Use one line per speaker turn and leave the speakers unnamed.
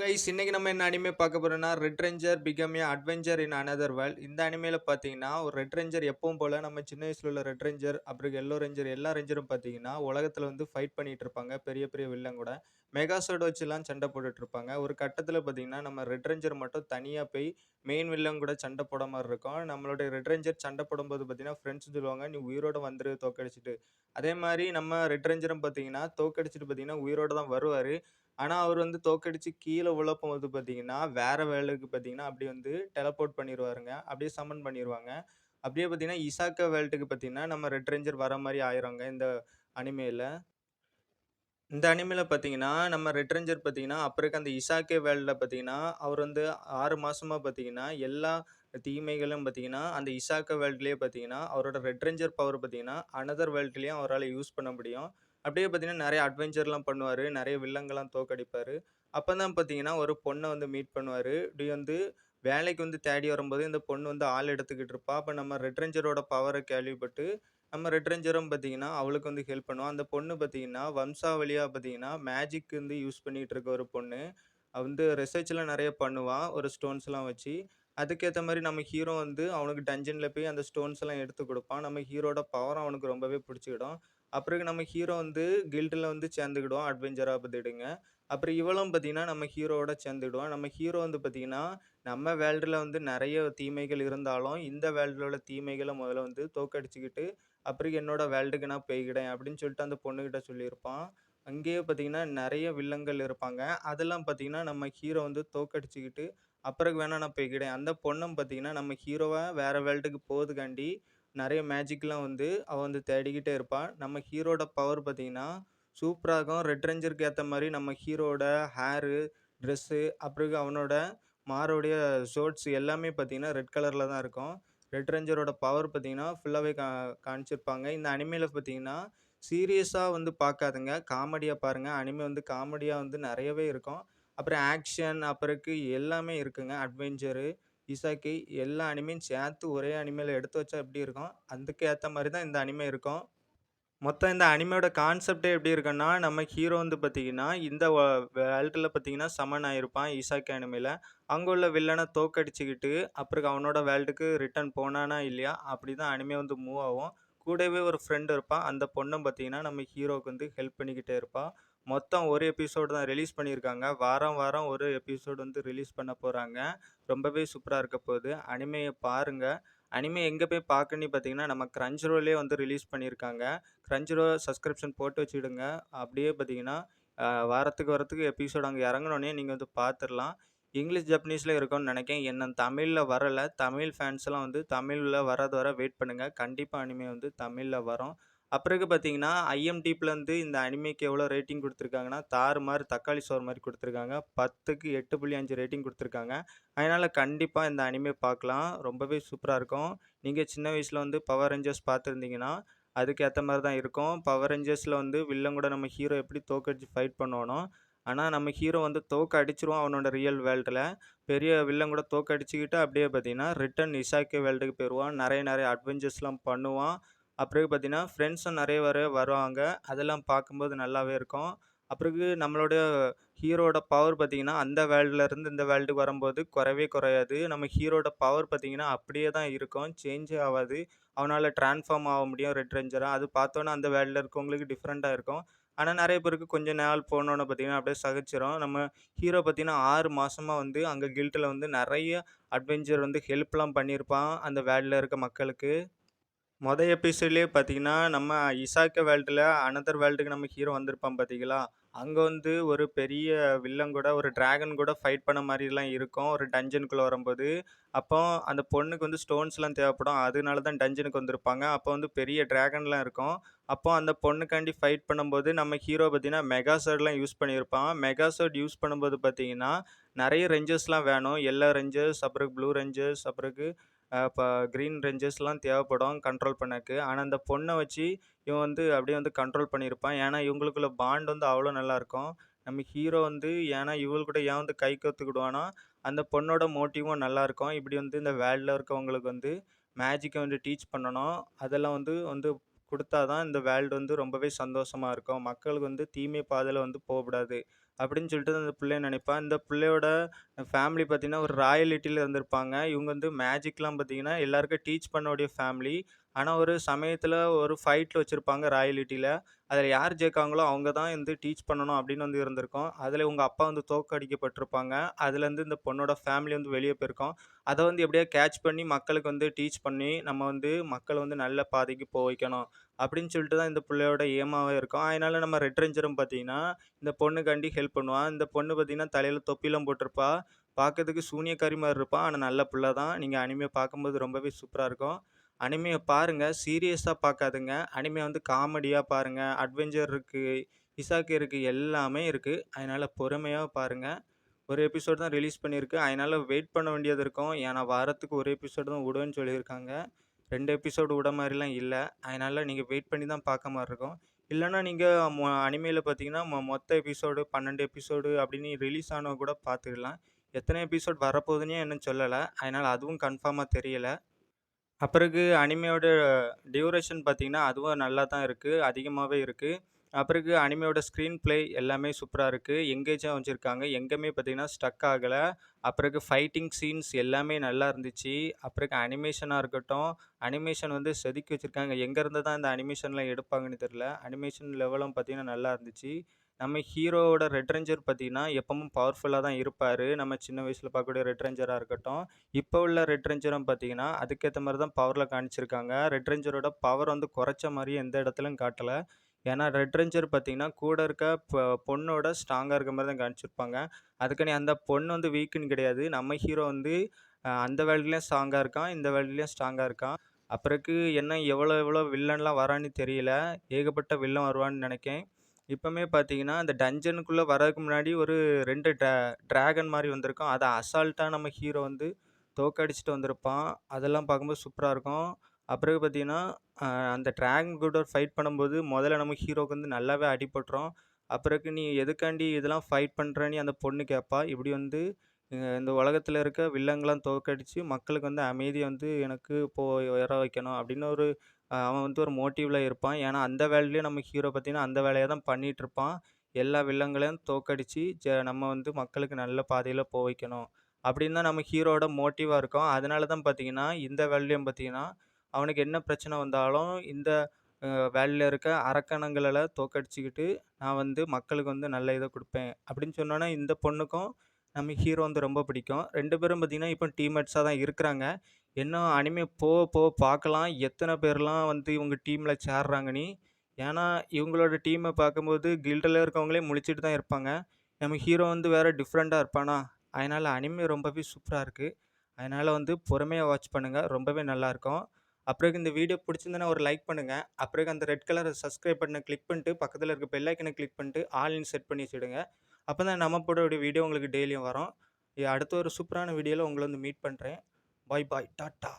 Guys இன்னைக்கு நம்ம என்ன அனிமே பார்க்க போகிறோம்னா red ranger become adventure in another world இந்த அனிமையில் பார்த்தீங்கன்னா ஒரு ரெட் ரேஞ்சர் எப்பவும் போல் நம்ம சின்ன வயசில் உள்ள ரெட் ரேஞ்சர் அப்புறம் எல்லோ ரேஞ்சர் எல்லா ரேஞ்சரும் பார்த்தீங்கன்னா உலகத்தில் வந்து ஃபைட் பண்ணிகிட்டு இருப்பாங்க. பெரிய பெரிய வில்லன் கூட. மெகாசோட் வச்சுலாம் சண்டை போட்டுட்ருப்பாங்க ஒரு கட்டத்தில் பார்த்தீங்கன்னா நம்ம ரெட் ரேஞ்சர் மட்டும் தனியாக போய் மெயின் வில்லன் கூட சண்டை போட மாதிரி இருக்கும். நம்மளுடைய ரெட் ரேஞ்சர் சண்டை போடும்போது பார்த்தீங்கன்னா ஃப்ரெண்ட்ஸ் சொல்லுவாங்க நீ உயிரோட வந்துரு தோக்கடிச்சிட்டு. அதே மாதிரி நம்ம ரெட் ரேஞ்சரும் பார்த்தீங்கன்னா தோக்கடிச்சிட்டு பார்த்தீங்கன்னா உயிரோட தான் வருவார். ஆனால் அவர் வந்து தோக்கடிச்சு கீழே விழப்போது பார்த்தீங்கன்னா வேற வேர்ல்டுக்கு பார்த்தீங்கன்னா அப்படியே வந்து டெலபோர்ட் பண்ணிடுவாருங்க அப்படியே சம்மன் பண்ணிடுவாங்க அப்படியே பார்த்தீங்கன்னா இசாக்கா வேர்ல்டுக்கு பார்த்தீங்கன்னா நம்ம ரெட் ரேஞ்சர் வர மாதிரி ஆயிரோங்க இந்த அனிமேல இந்த அனிமேல பார்த்தீங்கன்னா நம்ம ரெட் ரேஞ்சர் பார்த்தீங்கன்னா அப்புறம் அந்த இசாக்கே வேர்ல்டில் பார்த்தீங்கன்னா அவர் வந்து ஆறு மாசமா பார்த்தீங்கன்னா எல்லா தீமைகளும் பார்த்தீங்கன்னா அந்த இசாக்கா வேர்ல்ட்லேயே பார்த்தீங்கன்னா அவரோட ரெட் ரேஞ்சர் பவர் பார்த்தீங்கன்னா அனதர் வேர்ல்ட்லேயும் அவரால் யூஸ் பண்ண முடியும். அப்படியே பார்த்தீங்கன்னா நிறைய அட்வென்ச்சர்லாம் பண்ணுவார். நிறைய வில்லங்கள்லாம் தோக்கடிப்பார் அப்போ தான் பார்த்தீங்கன்னா ஒரு பொண்ணை வந்து மீட் பண்ணுவார். இப்படி வந்து வேலைக்கு வந்து தேடி வரும்போது இந்த பொண்ணு வந்து ஆள் எடுத்துக்கிட்டு இருப்பா. அப்போ நம்ம ரெட்ரெஞ்சரோட பவரை கேள்விப்பட்டு நம்ம ரெட்ரெஞ்சரும் பார்த்தீங்கன்னா அவளுக்கு வந்து ஹெல்ப் பண்ணுவோம் அந்த பொண்ணு பார்த்தீங்கன்னா வம்சாவளியாக பார்த்தீங்கன்னா மேஜிக் வந்து யூஸ் பண்ணிகிட்டு இருக்க ஒரு பொண்ணு. வந்து ரிசர்ச்லாம் நிறைய பண்ணுவான் ஒரு ஸ்டோன்ஸ்லாம் வச்சு. அதுக்கேற்ற மாதிரி நம்ம ஹீரோ வந்து அவனுக்கு டஞ்சனில் போய் அந்த ஸ்டோன்ஸ் எல்லாம் எடுத்து கொடுப்பான். நம்ம ஹீரோட பவர் அவனுக்கு ரொம்பவே பிடிச்சிக்கிடும். அப்புறம் நம்ம ஹீரோ வந்து கில்டில் வந்து சேர்ந்துக்கிடுவோம் அட்வென்ச்சராக பார்த்துடுங்க அப்புறம் இவளும் பார்த்தீங்கன்னா நம்ம ஹீரோவோட சேர்ந்துக்கிடுவோம். நம்ம ஹீரோ வந்து பார்த்தீங்கன்னா நம்ம வேர்ல்டில் வந்து நிறைய தீமைகள் இருந்தாலும் இந்த வேர்ல்டில் உள்ள தீமைகளை முதல்ல வந்து தோக்கடிச்சுக்கிட்டு அப்புறம் என்னோடய வேர்ல்டுக்கு நான் போய்கிடேன் அப்படின்னு சொல்லிட்டு அந்த பொண்ணுக்கிட்ட சொல்லியிருப்பான். அங்கேயே பார்த்தீங்கன்னா நிறைய வில்லங்கள் இருப்பாங்க. அதெல்லாம் பார்த்தீங்கன்னா நம்ம ஹீரோ வந்து தோக்கடிச்சுக்கிட்டு அப்புறம் வேணா நான் போய்க்கிடேன் அந்த பொண்ணும் பார்த்தீங்கன்னா நம்ம ஹீரோவை வேறு வேர்ல்டுக்கு போகுதுக்காண்டி நிறைய மேஜிக்லாம் வந்து அவள் வந்து தேடிக்கிட்டே இருப்பாள் நம்ம ஹீரோட பவர் பார்த்தீங்கன்னா சூப்பராக இருக்கும். ரெட் ரேஞ்சருக்கு ஏற்ற மாதிரி நம்ம ஹீரோட ஹேரு ட்ரெஸ்ஸு அப்புறம் அவனோட மாரோடைய ஷோர்ட்ஸ் எல்லாமே பார்த்தீங்கன்னா ரெட் கலரில் தான் இருக்கும். ரெட் ரேஞ்சரோட பவர் பார்த்தீங்கன்னா ஃபுல்லாகவே கா காமிச்சிருப்பாங்க இந்த அனிமையில் பார்த்தீங்கன்னா சீரியஸாக வந்து பார்க்காதுங்க. காமெடியாக பாருங்கள் அனிமே வந்து காமெடியாக வந்து நிறையவே இருக்கும். அப்புறம் ஆக்ஷன் அப்புறக்கு எல்லாமே இருக்குங்க. அட்வென்ச்சரு இசாக்கி எல்லா அனிமையும் சேர்த்து ஒரே அனிமையில் எடுத்து வச்சா எப்படி இருக்கும்? அதுக்கு ஏற்ற மாதிரி தான் இந்த அனிமை இருக்கும். மொத்தம் இந்த அனிமையோட கான்செப்டே எப்படி இருக்குன்னா நம்ம ஹீரோ வந்து பார்த்திங்கன்னா இந்த வேர்ல்டில் பார்த்தீங்கன்னா சமன் ஆயிருப்பான் ஈசாக்கி அனிமையில். அங்கே உள்ள வில்லனை தோக்கடிச்சுக்கிட்டு அப்புறம் அவனோட வேர்ல்டுக்கு ரிட்டர்ன் போனானா இல்லையா அப்படி தான் அனிமே வந்து மூவ் ஆகும். கூடவே ஒரு ஃப்ரெண்டு இருப்பான். அந்த பொண்ணும் பார்த்தீங்கன்னா நம்ம ஹீரோவுக்கு வந்து ஹெல்ப் பண்ணிக்கிட்டே இருப்பாள் மொத்தம் ஒரு எபிசோடு தான் ரிலீஸ் பண்ணியிருக்காங்க. வாரம் வாரம் ஒரு எபிசோடு வந்து ரிலீஸ் பண்ண போகிறாங்க ரொம்பவே சூப்பராக இருக்க போகுது. அனிமையை பாருங்கள் அனிமே எங்கே போய் பார்க்கணுன்னு பார்த்தீங்கன்னா நம்ம க்ரன்ச்ரோலே வந்து ரிலீஸ் பண்ணியிருக்காங்க. க்ரன்ச்ரோ சப்ஸ்கிரிப்ஷன் போட்டு வச்சுடுங்க. அப்படியே பார்த்தீங்கன்னா வாரத்துக்கு வாரத்துக்கு எபிசோடு அங்கே இறங்கினோடனே நீங்கள் வந்து பார்த்துடலாம் இங்கிலீஷ் ஜப்பனீஸில் இருக்கும்னு நினைக்கிறேன் என்ன தமிழில் வரலை. தமிழ் ஃபேன்ஸ்லாம் வந்து தமிழில் வராத வர வெயிட் பண்ணுங்கள் கண்டிப்பாக அனிமே வந்து தமிழில் வரும். அப்புறக்கு பார்த்தீங்கன்னா ஐஎம்டிப்லேருந்து இந்த அனிமேக்கு எவ்வளோ ரேட்டிங் கொடுத்துருக்காங்கன்னா தாறு மாதிரி தக்காளி சோறு மாதிரி கொடுத்துருக்காங்க. பத்துக்கு எட்டு புள்ளி அஞ்சு ரேட்டிங் கொடுத்துருக்காங்க. அதனால் கண்டிப்பாக இந்த அனிமே பார்க்கலாம் ரொம்பவே சூப்பராக இருக்கும். நீங்கள் சின்ன வயசில் வந்து பவர் ரேஞ்சர்ஸ் பார்த்துருந்தீங்கன்னா அதுக்கேற்ற மாதிரி தான் இருக்கும். பவர் ரேஞ்சர்ஸில் வந்து வில்லன் கூட நம்ம ஹீரோ எப்படி தோக்கடிச்சு ஃபைட் பண்ணுவானோ ஆனால் நம்ம ஹீரோ வந்து தோக்க அடிச்சிருவோம் அவனோட ரியல் வேர்ல்டில் பெரிய வில்லன் கூட தோக்க அடிச்சுக்கிட்டு அப்படியே பார்த்தீங்கன்னா ரிட்டன் இசாக்கே வேர்ல்டுக்கு போயிடுவான் நிறைய நிறைய அட்வென்ச்சர்ஸ்லாம் பண்ணுவான். அப்புறம் பார்த்தீங்கன்னா ஃப்ரெண்ட்ஸும் நிறைய வர வருவாங்க. அதெல்லாம் பார்க்கும்போது நல்லாவே இருக்கும். அப்புறகு நம்மளோட ஹீரோட பவர் பார்த்தீங்கன்னா அந்த வேர்ல்டுலேருந்து இந்த வேர்ல்டுக்கு வரும்போது குறையவே குறையாது. நம்ம ஹீரோட பவர் பார்த்தீங்கன்னா அப்படியே தான் இருக்கும். சேஞ்சே ஆகாது. அவனால் ட்ரான்ஸ்ஃபார்ம் ஆக முடியும் ரெட் ரேஞ்சராக அது பார்த்தோன்னா அந்த வேர்ல்டில் இருக்கவங்களுக்கு டிஃப்ரெண்ட்டாக இருக்கும். ஆனால் நிறைய பேருக்கு கொஞ்சம் நாள் போனோன்னு பார்த்தீங்கன்னா அப்படியே சகிச்சிரும். நம்ம ஹீரோ பார்த்தீங்கன்னா ஆறு மாதமாக வந்து அங்கே கில்ட்டில் வந்து நிறைய அட்வென்ச்சர் வந்து ஹெல்ப்லாம் பண்ணியிருப்பான் அந்த வேர்ல்டில் இருக்க மக்களுக்கு. மொதல் எபிசோட்லேயே பார்த்தீங்கன்னா நம்ம இசாக்க வேர்ல்டில் அனதர் வேர்ல்டுக்கு நம்ம ஹீரோ வந்திருப்பான் பார்த்தீங்களா அங்கே வந்து ஒரு பெரிய வில்லன் கூட ஒரு டிராகன் கூட ஃபைட் பண்ண மாதிரிலாம் இருக்கும். ஒரு டஞ்சனுக்குள்ளே வரும்போது. அப்போ அந்த பொண்ணுக்கு வந்து ஸ்டோன்ஸ்லாம் தேவைப்படும். அதனால தான் டஞ்சனுக்கு வந்திருப்பாங்க. அப்போ வந்து பெரிய டிராகன்லாம் இருக்கும். அப்போ அந்த பொண்ணுக்காண்டி ஃபைட் பண்ணும்போது நம்ம ஹீரோ பார்த்தீங்கன்னா மெகாசர்ட்லாம் யூஸ் பண்ணியிருப்பான். மெகாசர்ட் யூஸ் பண்ணும்போது பார்த்தீங்கன்னா நிறைய ரெஞ்சர்ஸ்லாம் வேணும். எல்லோ ரெஞ்சர்ஸ் அப்புறம் ப்ளூ ரெஞ்சர்ஸ் அப்புறக்கு இப்போ க்ரீன் ரேஞ்சர்ஸ்லாம் தேவைப்படும் கண்ட்ரோல் பண்ணக்கு. ஆனால் அந்த பொண்ணை வச்சு இவன் வந்து அப்படியே வந்து கண்ட்ரோல் பண்ணியிருப்பான். ஏன்னா இவங்களுக்குள்ள பாண்ட் வந்து அவ்வளோ நல்லாயிருக்கும். நம்ம ஹீரோ வந்து ஏன்னா இவள் கூட ஏன் வந்து கை கற்றுக்கிடுவானா அந்த பொண்ணோட மோட்டிவும் நல்லாயிருக்கும். இப்படி வந்து இந்த வேர்ல்டில் இருக்கவங்களுக்கு வந்து மேஜிக்கை வந்து டீச் பண்ணணும். அதெல்லாம் வந்து வந்து கொடுத்தா தான் இந்த வேர்ல்டு வந்து ரொம்பவே சந்தோஷமாக இருக்கும். மக்களுக்கு வந்து தீமை பாதையில் வந்து போகக்கூடாது. அப்படின்னு சொல்லிட்டு அந்த பிள்ளைய நினைப்பா. இந்த பிள்ளையோட ஃபேமிலி பார்த்தீங்கன்னா, ஒரு ராயலிட்டில இருந்திருப்பாங்க. இவங்க வந்து மேஜிக்லாம் பார்த்தீங்கன்னா, எல்லாருக்கும் டீச் பண்ணக்கூடிய ஃபேமிலி. ஆனா, ஒரு சமயத்தில ஒரு ஃபைட்ல வச்சிருப்பாங்க ராயலிட்டில. அதில யார் ஜெயிக்காங்களோ அவங்க தான் வந்து டீச் பண்ணணும் அப்படின்னு வந்து இருந்திருக்கும். அதில இவங்க அப்பா வந்து தோற்கடிக்கப்பட்டிருப்பாங்க. அதுலேருந்து இந்த பொண்ணோட ஃபேமிலி வந்து வெளிய போயிருக்கும். அத வந்து எப்படியாவது கேட்ச் பண்ணி மக்களுக்கு வந்து டீச் பண்ணி, நம்ம வந்து மக்களை வந்து நல்ல பாதைக்கு போ வைக்கணும். அப்படின்னு சொல்லிட்டு தான் இந்த பிள்ளையோட ஏமாவே இருக்கும். அதனால நம்ம ரெட் ரேஞ்சரும் பார்த்தீங்கன்னா, இந்த பொண்ணுக்காண்டி ஹெல்ப் பண்ணுவான். இந்த பொண்ணு பார்த்தீங்கன்னா, தலையில் தொப்பிலாம் போட்டிருப்பா. பார்க்கறதுக்கு சூனியக்காரி மாதிரி இருப்பான் ஆனால் நல்ல பிள்ளை தான். நீங்கள் அனிமையை பார்க்கும்போது ரொம்பவே சூப்பராக இருக்கும். அனிமையை பாருங்கள் சீரியஸாக பார்க்காதுங்க அனிமையை வந்து காமெடியாக பாருங்கள் அட்வென்ச்சர் இருக்குது இசாக்கு இருக்குது எல்லாமே இருக்குது அதனால் பொறுமையாக பாருங்கள் ஒரு எபிசோட் தான் ரிலீஸ் பண்ணியிருக்கு. அதனால் வெயிட் பண்ண வேண்டியது இருக்கும். ஏன்னா வாரத்துக்கு ஒரு எபிசோடு தான் விடுவேன்னு சொல்லியிருக்காங்க. ரெண்டு எபிசோடு விட மாதிரிலாம் இல்லை. அதனால் நீங்கள் வெயிட் பண்ணி தான் பார்க்க மாதிரி இருக்கும். இல்லைனா நீங்கள் மொ அனிமையில் பார்த்தீங்கன்னா, மொ மொத்த எபிசோடு 12 எபிசோடு அப்படின்னு ரிலீஸ் ஆனவங்க கூட பார்த்துக்கலாம். எத்தனை எபிசோட் வரப்போகுதுன்னே இன்னும் சொல்லலை. அதனால் அதுவும் கன்ஃபார்மாக தெரியலை. அப்பிறகு அனிமையோட டியூரேஷன் பார்த்தீங்கன்னா, அதுவும் நல்லா தான் இருக்குது அதிகமாகவே இருக்குது அப்பிறகு அனிமையோட ஸ்க்ரீன் ப்ளே எல்லாமே சூப்பராக இருக்குது எங்கேஜாக வச்சுருக்காங்க எங்கேயுமே பார்த்தீங்கன்னா, ஸ்டக் ஆகலை அப்பிறகு ஃபைட்டிங் சீன்ஸ் எல்லாமே நல்லா இருந்துச்சு. அப்பிறகு அனிமேஷனாக இருக்கட்டும், அனிமேஷன் வந்து செதுக்கி வச்சுருக்காங்க எங்கேருந்து தான் இந்த அனிமேஷன்லாம் எடுப்பாங்கன்னு தெரியல. அனிமேஷன் லெவலும் பார்த்தீங்கன்னா, நல்லா இருந்துச்சு. நம்ம ஹீரோவோட ரெட் ரேஞ்சர் பார்த்தீங்கன்னா, எப்பவும் பவர்ஃபுல்லாக தான் இருப்பார் நம்ம சின்ன வயசில் பார்க்கக்கூடிய ரெட்ரேஞ்சராக இருக்கட்டும். இப்போ உள்ள ரெட் ரேஞ்சரும் பார்த்தீங்கன்னா, அதுக்கேற்ற மாதிரி தான் பவரில் காமிச்சிருக்காங்க. ரெட் ரேஞ்சரோட பவர் வந்து குறைச்ச மாதிரியே எந்த இடத்துலையும் காட்டலை ஏன்னா, ரெட் ரேஞ்சர் பார்த்தீங்கன்னா, கூட இருக்க பொ பொண்ணோட ஸ்ட்ராங்காக இருக்க மாதிரி தான் காமிச்சிருப்பாங்க. அதுக்காண்டி அந்த பொண்ணு வந்து வீக்குன்னு கிடையாது. நம்ம ஹீரோ வந்து அந்த வேல்டுலேயும் ஸ்ட்ராங்காக இருக்கான். இந்த வேல்டுலேயும் ஸ்ட்ராங்காக இருக்கான். அப்புறக்கு என்ன எவ்வளோ எவ்வளோ வில்லன்லாம் வரான்னு தெரியல. ஏகப்பட்ட வில்லன் வருவான்னு நினைக்கேன் இப்போமே பார்த்தீங்கன்னா, அந்த டஞ்சனுக்குள்ளே வர்றதுக்கு முன்னாடி ஒரு ரெண்டு ட்ரா டிராகன் மாதிரி வந்திருக்கும். அதை அசால்ட்டாக நம்ம ஹீரோ வந்து தோக்கடிச்சிட்டு வந்திருப்பான். அதெல்லாம் பார்க்கும்போது சூப்பராக இருக்கும். அப்பிறகு பார்த்தீங்கன்னா, அந்த ட்ராகன் கூட ஃபைட் பண்ணும்போது முதல்ல நம்ம ஹீரோவுக்கு வந்து நல்லாவே அடிபட்டுரும். அப்புறக்கு "நீ எதுக்காண்டி இதெல்லாம் ஃபைட் பண்ணுறேன்னு அந்த பொண்ணு கேட்பா. இப்படி வந்து இந்த உலகத்தில் இருக்க வில்லன்கள்லாம் தோற்கடிச்சு மக்களுக்கு வந்து அமைதியை வந்து எனக்கு இப்போ வர வைக்கணும் அப்படின்னு ஒரு அவன் வந்து ஒரு மோட்டிவில் இருப்பான். ஏன்னா, அந்த வேலையிலேயே நம்ம ஹீரோ பார்த்தீங்கன்னா, அந்த வேலையை தான் பண்ணிகிட்ருப்பான் எல்லா வில்லங்களையும் தோற்கடிச்சு ஜ நம்ம வந்து மக்களுக்கு நல்ல பாதையில் போ வைக்கணும். அப்படின்னு தான் நம்ம ஹீரோவோட மோட்டிவாக இருக்கும். அதனால தான் பார்த்தீங்கன்னா, இந்த வேலையும் பார்த்தீங்கன்னா, அவனுக்கு என்ன பிரச்சனை வந்தாலும் இந்த வேலையில் இருக்க அரக்கணங்கள தோற்கடிச்சுக்கிட்டு, நான் வந்து மக்களுக்கு வந்து நல்ல இதை கொடுப்பேன் அப்படின்னு சொன்னோன்னா இந்த பொண்ணுக்கும் நம்ம ஹீரோ வந்து ரொம்ப பிடிக்கும். ரெண்டு பேரும் பார்த்திங்கன்னா இப்போ டீம்மேட்ஸாக தான் இருக்கிறாங்க. இன்னும் அனிமே போக போக பார்க்கலாம். எத்தனை பேர்லாம் வந்து இவங்க டீமில் சேர்றாங்கன்னு. ஏன்னா, இவங்களோட டீமை பார்க்கும்போது கில்டில் இருக்கவங்களே முழிச்சிட்டு தான் இருப்பாங்க. நம்ம ஹீரோ வந்து வேறு டிஃப்ரெண்ட்டாக இருப்பானா, அதனால் அனிமே ரொம்பவே சூப்பராக இருக்குது அதனால் வந்து பொறுமையாக வாட்ச் பண்ணுங்கள் ரொம்பவே நல்லாயிருக்கும் அப்புறம் இந்த வீடியோ பிடிச்சிருந்தேன்னா ஒரு லைக் பண்ணுங்கள் அப்புறம் அந்த ரெட் கலர் சப்ஸ்கிரைப் பண்ண கிளிக் பண்ணிட்டு, பக்கத்தில் இருக்க பெல் ஐக்கன கிளிக் பண்ணிட்டு, ஆன்லைன் செட் பண்ணி வச்சுடுங்க. அப்பதான் நம்ம போடக்கூடிய வீடியோ உங்களுக்கு டெய்லியும் வரும். அடுத்த ஒரு சூப்பரான வீடியோவில் உங்களை வந்து மீட் பண்ணுறேன் பாய் பாய். டாட்டா.